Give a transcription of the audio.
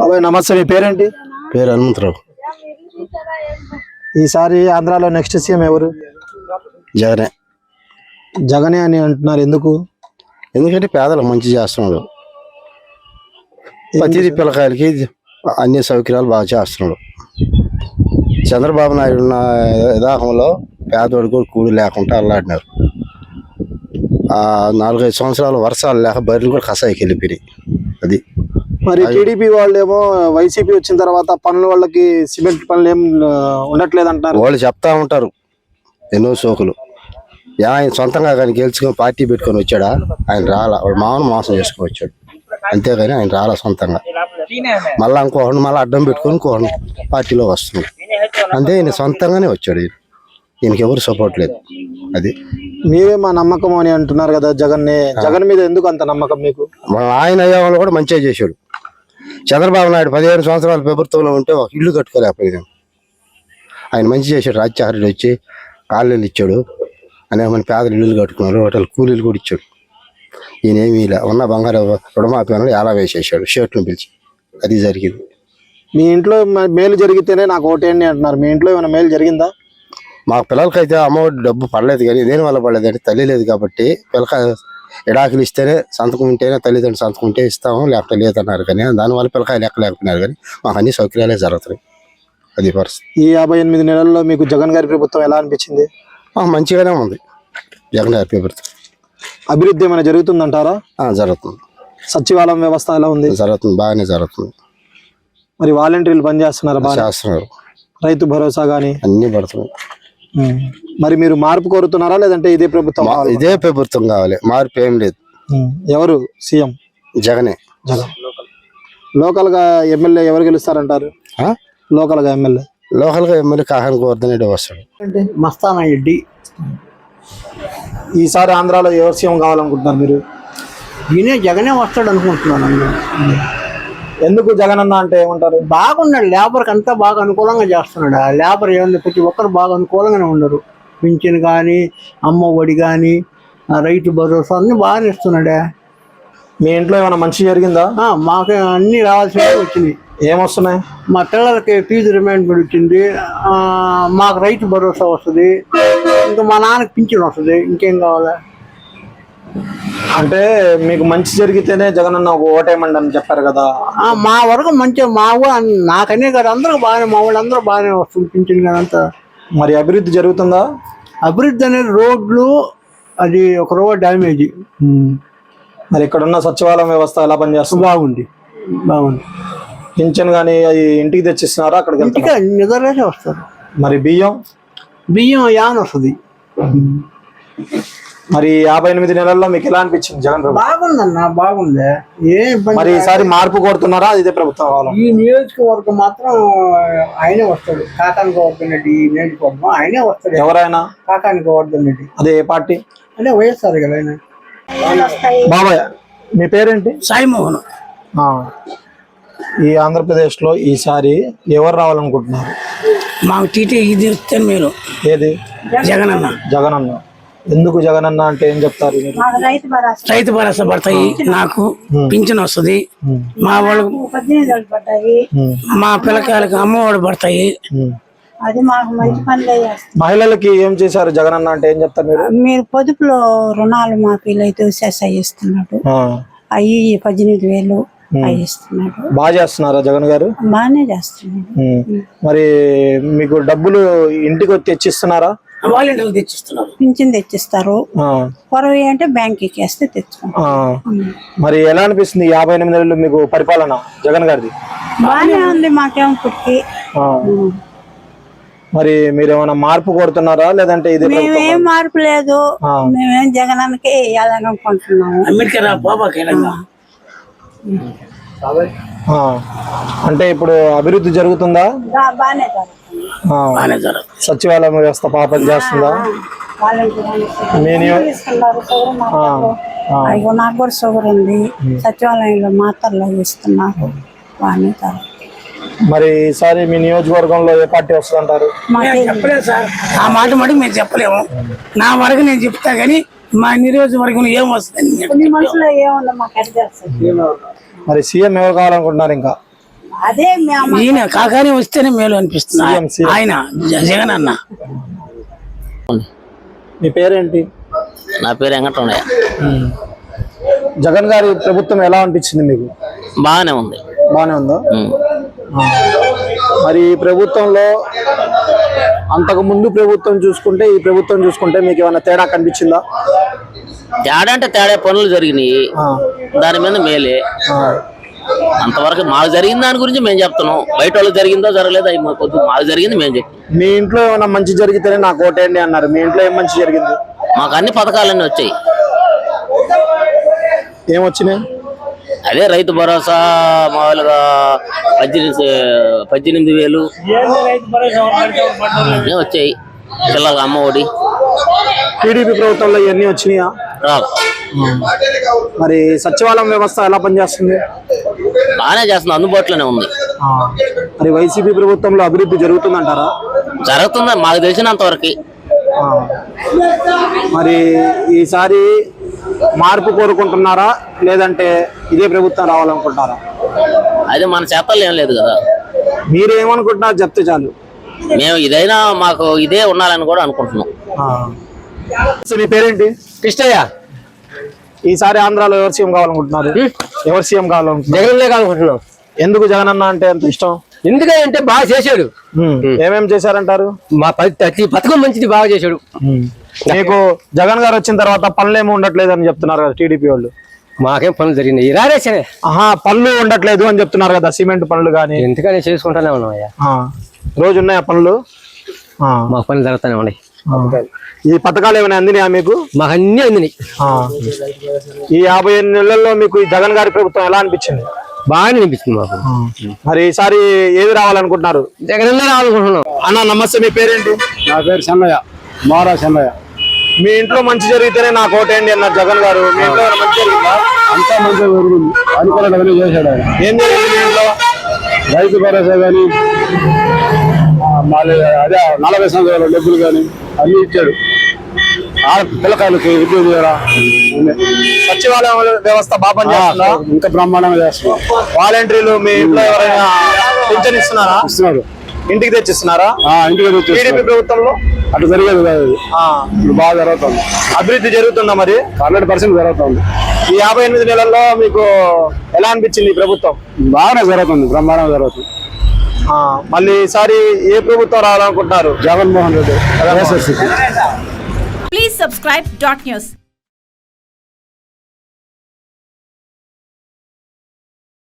బాబాయ్ నమస్తే. మీ పేరేంటి? పేరు హనుమంతరావు. ఈసారి ఆంధ్రాలో నెక్స్ట్ సీఎం ఎవరు? జగనే. జగనే అని అంటున్నారు. ఎందుకు? ఎందుకంటే పేదలకు మంచి చేస్తున్నాడు ప్రతిదీ పిల్లకాయలకి అన్ని సౌకర్యాలు బాగా చేస్తున్నాడు చంద్రబాబు నాయుడు ఉన్న విధానంలో పేదవాడు కూడా కూడి లేకుండా అల్లాడినారు. ఆ నాలుగైదు సంవత్సరాలు వర్షాలు లేక బర్రెలు కూడా కసాయికి వెళ్ళిపోయినాయి. అది మరి టీడీపీ వాళ్ళేమో వైసీపీ వచ్చిన తర్వాత పనుల వాళ్ళకి సిమెంట్ పనులు ఏం ఉండట్లేదు అంటున్నారు వాళ్ళు చెప్తా ఉంటారు. ఎన్నో సోకులు. ఆయన సొంతంగా కానీ గెలుచుకొని పార్టీ పెట్టుకొని వచ్చాడా? ఆయన రాలా. వాడు మామూలు మోసం చేసుకొని వచ్చాడు అంతేగాని ఆయన రాలా సొంతంగా. మళ్ళీ ఇంకోహండి మళ్ళీ అడ్డం పెట్టుకొని ఇంకోహండి పార్టీలో వస్తున్నాడు అంతే ఈయన సొంతంగానే వచ్చాడు ఈయన. ఈయనకి ఎవరు సపోర్ట్ లేదు. అది. మీరే మా నమ్మకం అని అంటున్నారు కదా జగన్ జగన్ మీద ఎందుకు అంత నమ్మకం మీకు? మన ఆయన అయ్యే వాళ్ళు కూడా మంచిగా చేశాడు. చంద్రబాబు నాయుడు పదిహేను సంవత్సరాల ప్రభుత్వంలో ఉంటే ఒక ఇల్లు కట్టుకోలేకపోయాం ఆయన మంచి చేశాడు రాజ్యహారెడ్డి వచ్చి కాలనీలు ఇచ్చాడు. అనేక మంది పేదలు ఇల్లులు కట్టుకున్నారు హోటల్ కూలీలు కూడా ఇచ్చాడు. ఈయన ఏమీ ఇలా ఉన్న బంగారు రుణమాఫీ వల్ల ఎలా వేసేసాడు షర్ట్ను పిలిచి. అది జరిగింది. మీ ఇంట్లో మేలు జరిగితేనే నాకు ఓటేయండి అంటున్నారు. మీ ఇంట్లో ఏమైనా మేలు జరిగిందా? మా పిల్లలకైతే అమ్మఒడి డబ్బు పడలేదు కానీ దేని వల్ల పడలేదు అంటే తల్లి లేదు కాబట్టి పిల్లక ఎడాకులు ఇస్తేనే సంతకం ఉంటేనే తల్లిదండ్రులు సంతకం ఉంటే ఇస్తాము లేకపోతే లేదన్నారు కానీ దానివల్ల పిల్లకాయలు లెక్క లేకపోయినారు కానీ మాకు అన్ని సౌకర్యాలే జరుగుతున్నాయి. అది పరిస్థితి. ఈ యాభై ఎనిమిది నెలల్లో మీకు జగన్ గారి ప్రభుత్వం ఎలా అనిపించింది? మాకు మంచిగానే ఉంది. జగన్ గారి ప్రభుత్వం. అభివృద్ధి ఏమైనా జరుగుతుందంటారా? ఆ, జరుగుతుంది. సచివాలయం వ్యవస్థ ఎలా ఉంది? జరుగుతుంది బాగానే జరుగుతుంది. మరి వాలంటీర్లు పనిచేస్తున్నారా బాగా చేస్తున్నారు. రైతు భరోసా గానీ? అన్ని పడుతున్నాయి. మరి మీరు మార్పు కోరుతున్నారా? లేదంటే ఇదే ప్రభుత్వం? ఇదే ప్రభుత్వం కావాలి. మార్పు ఏం లేదు. ఎవరు? సీఎం? జగనే. జగన్. లోకల్గా ఎమ్మెల్యే ఎవరు గెలుస్తారంటారు? ఆ? లోకల్గా ఎమ్మెల్యే. లోకల్గా ఎమ్మెల్యే కాహాన్ గోవర్ధన్ రెడ్డి వస్తాడు. మస్తానా రెడ్డి? ఈసారి ఆంధ్రాలో ఎవరు సీఎం కావాలనుకుంటున్నారు మీరు? ఈయనే జగనే వస్తాడు అనుకుంటున్నాను నేను. ఎందుకు జగన్ అన్న అంటే ఏమంటారు? బాగున్నాడు లేబర్కి అంతా బాగా అనుకూలంగా చేస్తున్నాడు. ఆ లేబర్ ఏముంది? ప్రతి ఒక్కరు బాగా అనుకూలంగానే ఉన్నారు. పింఛన్ కానీ అమ్మ ఒడి కానీ రైతు భరోసా అన్ని బాగానే ఇస్తున్నాడే మీ ఇంట్లో ఏమైనా మంచి జరిగిందా? మాకు అన్ని రావాల్సినవి వచ్చినాయి. ఏమొస్తున్నాయి? మా పిల్లలకి ఫీజు రిమైండ్మెంట్ వచ్చింది. మాకు రైతు భరోసా వస్తుంది. ఇంకా మా నాన్నకి పింఛన్ వస్తుంది. ఇంకేం కావాలా? అంటే మీకు మంచి జరిగితేనే జగన్ అన్న ఒక ఓటేయమండి అని చెప్పారు కదా. మా వరకు మంచిగా మా నాకనే కాదు అందరూ బాగానే మా వాళ్ళు అందరూ బాగానే వస్తుంది పింఛన్ కానీ అంతా. మరి అభివృద్ధి జరుగుతుందా? అభివృద్ధి అనేది రోడ్లు అది ఒక రోడ్ డ్యామేజ్. మరి ఇక్కడ ఉన్న సచివాలయం వ్యవస్థ ఎలా పనిచేస్తుంది? బాగుంది. బాగుంది. పింఛన్ కానీ అది ఇంటికి తెచ్చిస్తున్నారా? అక్కడికి నిద్రలేసే వస్తారు. మరి బియ్యం? బియ్యం యాన్ వస్తుంది. మరి యాభై ఎనిమిది నెలల్లో మీకు ఎలా అనిపించింది జగన్ ప్రభుత్వం? బాగుందన్న బాగుంది. ఏ ఇబ్బంది మరి ఈసారి మార్పు కోరుతున్నారా? ఇదే ప్రభుత్వం కావాలా? ఈ నియోజకవర్గం మాత్రం ఆయనే వస్తాడు. కాకాని గోవర్ధన్ రెడ్డి ఈ నియోజకవర్గం ఆయనే వస్తాడు. ఎవరైనా? కాకాని గోవర్ధన్ రెడ్డి. అదే ఏ పార్టీ? అంటే వైఎస్ఆర్ కదా ఆయన. బాబాయ్ మీ పేరేంటి? సాయిమోహన్. ఆ. ఈ ఆంధ్రప్రదేశ్లో ఈసారి ఎవరు రావాలనుకుంటున్నారు? మాకు టీటీ ఇది వస్తే మీరు. ఏది? జగన్ అన్న జగన్ అన్న ఎందుకు జగన్ అన్న అంటే ఏం చెప్తారు మీరు? రైతు భరోసా. పడతాయి నాకు పింఛన్ వస్తుంది. మా ఉమ్, మా పిల్లకాయలకు అమ్మఒడి పడతాయి. అది మాకు మంచి పనులే మహిళలకి ఏం చేశారు జగన్ అన్న అంటే ఏం చెప్తారు మీరు? మీరు పొదుపులో రుణాలు మాకు వీలైతే చేసా ఇస్తున్నాడు. ఆ, అవి పద్దెనిమిది వేలు బాగా చేస్తున్నారా జగన్ గారు? బాగానే చేస్తున్నాడు. ఉమ్. మరి మీకు డబ్బులు ఇంటికి వచ్చి తెచ్చిస్తున్నారా? వాలంటీర్లు తెచ్చిస్తున్నారు. పింఛన్ తెచ్చిస్తారు. ఆ, పొరవి అంటే బ్యాంక్ ఎక్కేస్తే తెచ్చుకుంటాం. మరి ఎలా అనిపిస్తుంది యాభై ఎనిమిది నెలలు మీకు పరిపాలన జగన్ గారిది? బాగానే ఉంది మాకేం పుట్టి ఆ. మరి మీరు ఏమైనా మార్పు కోరుతున్నారా? లేదంటే ఇదే మేమేం మార్పు లేదు. మేమేం జగనానికి వేయాలనుకుంటున్నాము. అంబేద్కర్ బాబాకి ఆ. అంటే ఇప్పుడు అభివృద్ధి జరుగుతుందా? సచివాలయం వ్యవస్థ పాపం చేస్తుందా? అయ్యో నాకు కూడా షుగర్ ఉంది. సచివాలయంలో మాత్రలు ఇస్తున్నారు బాగానే మరి ఈసారి మీ నియోజకవర్గంలో ఏ పార్టీ వస్తుందంటారు? చెప్పలేదు సార్. ఆ మాట మటుకు మేము చెప్పలేము. నా వరకు నేను చెప్తా కానీ మా నియోజకవర్గంలో ఏం వస్తుంది మరి సీఎం ఎవరు కావాలనుకుంటున్నారు ఇంకా? అదే మేము ఈయన కాకాని వస్తేనే మేలు అనిపిస్తుంది. ఆయన జగన్ అన్న. మీ పేరేంటి? నా పేరు వెంకటరమణయ్య. జగన్ గారి ప్రభుత్వం ఎలా అనిపించింది మీకు? బాగానే ఉంది. బానే ఉందా. మరి ఈ ప్రభుత్వంలో అంతకు ముందు ప్రభుత్వం చూసుకుంటే ఈ ప్రభుత్వం చూసుకుంటే మీకు ఏమైనా తేడా కనిపించిందా? తేడా అంటే తేడా పనులు జరిగినాయి. ఆ. దాని మీద మేలే. అంతవరకు మాకు జరిగిన దాని గురించి మేము చెప్తున్నాం. బయట వాళ్ళకి జరిగిందో జరగలేదో అవి మాకు. మాకు జరిగింది మేము చెప్తాం మీ ఇంట్లో ఏమైనా మంచి జరిగితేనే నాకు ఓటేయండి అన్నారు. మీ ఇంట్లో ఏం మంచి జరిగింది? మాకు అన్ని పథకాలన్నీ వచ్చాయి. ఏమొచ్చినాయి అదే రైతు భరోసా మామూలుగా పద్దెనిమిది పద్దెనిమిది వేలు. అన్నీ వచ్చాయి. పిల్లలకు అమ్మ ఒడి. టీడీపీ ప్రభుత్వంలో ఇవన్నీ వచ్చినాయా? రాదు మరి సచివాలయం వ్యవస్థ ఎలా పనిచేస్తుంది? బాగానే చేస్తుంది అందుబాటులోనే ఉంది. ఆ. మరి వైసీపీ ప్రభుత్వంలో అభివృద్ధి జరుగుతుందంటారా? జరుగుతుంది మాకు తెలిసినంత వరకు. ఆ. మరి ఈసారి మార్పు కోరుకుంటున్నారా? లేదంటే ఇదే ప్రభుత్వం రావాలనుకుంటారా అది మన చేతల్లో ఏం లేదు కదా. మీరేమనుకుంటున్నారు? చెప్తే చాలు. మేము ఇదైనా మాకు ఇదే ఉండాలని కూడా అనుకుంటున్నాం. మీ పేరేంటి? కృష్ణయ్య. ఈసారి ఆంధ్రాలో ఎవరు సీఎం కావాలనుకుంటున్నారు? ఎవరు సీఎం కావాలనుకుంటున్నారు? జగన్లే కానుకుంటున్నాం ఎందుకు జగన్ అన్న అంటే అంత ఇష్టం? ఎందుకంటే బాగా చేశాడు. ఏమేం చేశారంటారు? మా ప్రతి పథకం మంచిది బాగా చేశాడు. మీకు జగన్ గారు వచ్చిన తర్వాత పనులు ఏమి ఉండట్లేదు అని చెప్తున్నారు కదా టీడీపీ వాళ్ళు. మాకేం పనులు జరిగినాయి. రారే సరే ఆహా పనులు ఉండట్లేదు అని చెప్తున్నారు కదా సిమెంట్ పనులు కానీ ఎందుకని చేసుకుంటానే ఉన్నాం అయ్యా? రోజు ఉన్నాయా పనులు. మా పనులు జరుగుతూనే ఉన్నాయి. ఈ పథకాలు ఏమైనా అందినాయా మీకు? మాకు అన్ని అందినాయి. ఆ. ఈ యాభై ఎనిమిది నెలల్లో మీకు ఈ జగన్ గారి ప్రభుత్వం ఎలా అనిపించింది? బాగానే అనిపిస్తుంది మాకు. మరి ఈసారి ఏది రావాలనుకుంటున్నారు? జగన్లే రావాలనుకుంటున్నాం. అన్న నమస్తే మీ పేరేంటి? నా పేరు చెన్నయ్య. మారా చెన్నయ్య. మీ ఇంట్లో మంచి జరిగితేనే నాకు ఓటేయండి అన్నారు జగన్ గారు. మీ ఇంట్లో ఏమైనా మంచి జరిగిందా? అంతా మంచిగా అనుకున్నట్టుగానే చేశాడు ఆయన. ఏం జరిగింది మీ ఇంట్లో? రైతు భరోసా కానీ మళ్ళీ అదే నలభై సంవత్సరాల డబ్బులు కానీ అన్ని ఇచ్చాడు. ఆ పిల్లకాయలకి ద్వారా. సచివాలయం వ్యవస్థ బాగా ఇంకా బ్రహ్మాండంగా చేస్తున్నాం. వాలంటీర్లు మీ ఇంట్లో ఎవరైనా పింఛన్ ఇస్తున్నారా? ఇస్తున్నారు. ఇంటికి తెచ్చిస్తున్నారా? ఇంటికి వచ్చేస్తున్నారు. ప్రభుత్వంలో? అటు జరిగేది కాదు ఇప్పుడు బాగా జరుగుతుంది. అభివృద్ధి జరుగుతుందా మరి? హండ్రెడ్ పర్సెంట్ జరుగుతుంది. ఈ యాభై ఎనిమిది నెలల్లో మీకు ఎలా అనిపించింది ప్రభుత్వం? బాగానే జరుగుతుంది బ్రహ్మాండంగా జరుగుతుంది. మళ్ళీ ఈసారి ఏ ప్రభుత్వం రావాలనుకుంటున్నారు? Jaganmohan Reddy. Please subscribe dot news.